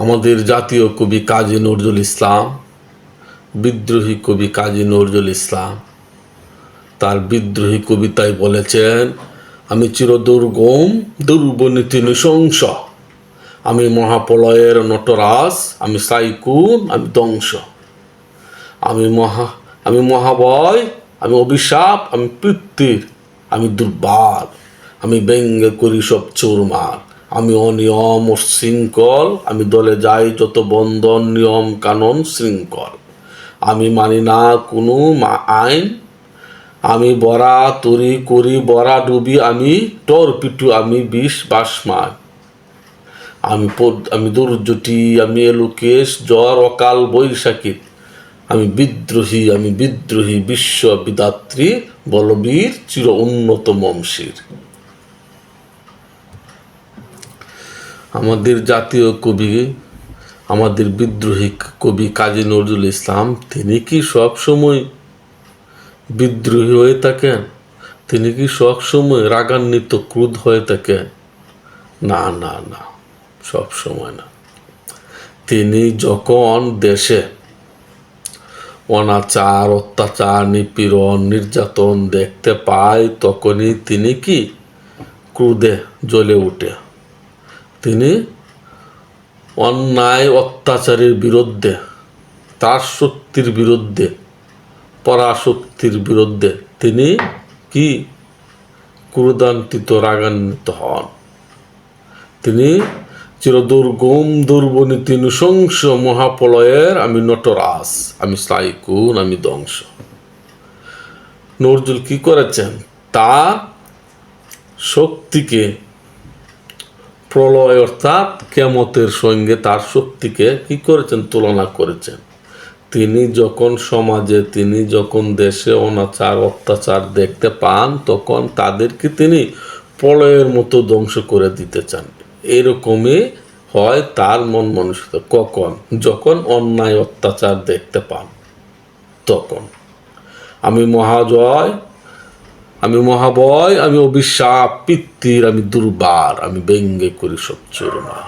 আমাদের জাতীয় কবি কাজী নজরুল ইসলাম, বিদ্রোহী কবি কাজী নজরুল ইসলাম। তার বিদ্রোহী কবিতায় বলেছেন, আমি চিরদুর্গম দুর্বনীতি নৃশংস। আমি মহাপ্রলয়ের নটরাজ, আমি সাইকুন, আমি ধ্বংস। আমি মহা, আমি মহাবয় আমি অভিশাপ, আমি পিতৃর, আমি দুর্বার। আমি ব্যঙ্গে করি সব চুরমার। আমি অনিয়ম ও শৃঙ্খল, আমি দলে যাই যত বন্ধন, নিয়ম, কানুন, শৃঙ্খল। আমি মানি না কোনো আইন। আমি বরা তরি, করি বরা ডুবি, আমি টর পিটু, আমি বিষ বাসমায় আমি আমি দুর্যটি আমি এলুকেশ, জ্বর, অকাল, বৈশাখী। আমি বিদ্রোহী আমি বিদ্রোহী, বিশ্ব বিদাত্রী, বলবীর, চির উন্নত মমশির। আমাদের জাতীয় কবি, আমাদের বিদ্রোহী কবি কাজী নজরুল ইসলাম, তিনি কি সব সময় বিদ্রোহী হয়ে থাকেন? তিনি কি সব সময় রাগান্বিত ক্রুদ্ধ হয়ে থাকেন? না না না সব সময় না। তিনি যখন দেশে অনাচার, অত্যাচার, নিপীড়ন, নির্যাতন দেখতে পায়, তখনই তিনি কি ক্রোধে জ্বলে উঠে তিনি অন্যায় অত্যাচারের বিরুদ্ধে, তার শক্তির বিরুদ্ধে, পরাশক্তির বিরুদ্ধে তিনি কি ক্রোধান্বিত রাগান্বিত হন? তিনি চিরদুর্গম দুর্বনীতি নৃশংস মহাপ্রলয়ের, আমি নটরাজ, আমি সাইকুন, আমি ধ্বংস। নজরুল কি করেছেন? তার শক্তিকে প্রলয় অর্থাৎ কেমতের সঙ্গে তার শক্তিকে কি করেছেন? তুলনা করেছেন। তিনি যখন সমাজে, তিনি যখন দেশে অনাচার, অত্যাচার দেখতে পান, তখন তাদেরকে তিনি প্রলয়ের মতো ধ্বংস করে দিতে চান। এরকমই হয় তার মন মানসিকতা। কখন? যখন অন্যায়, অত্যাচার দেখতে পান, তখন। আমি মহাজয় আমি মহাবয় আমি অভিশাপ পিত্তির আমি দুর্বার আমি ব্যঙ্গে করি সব চুরমার।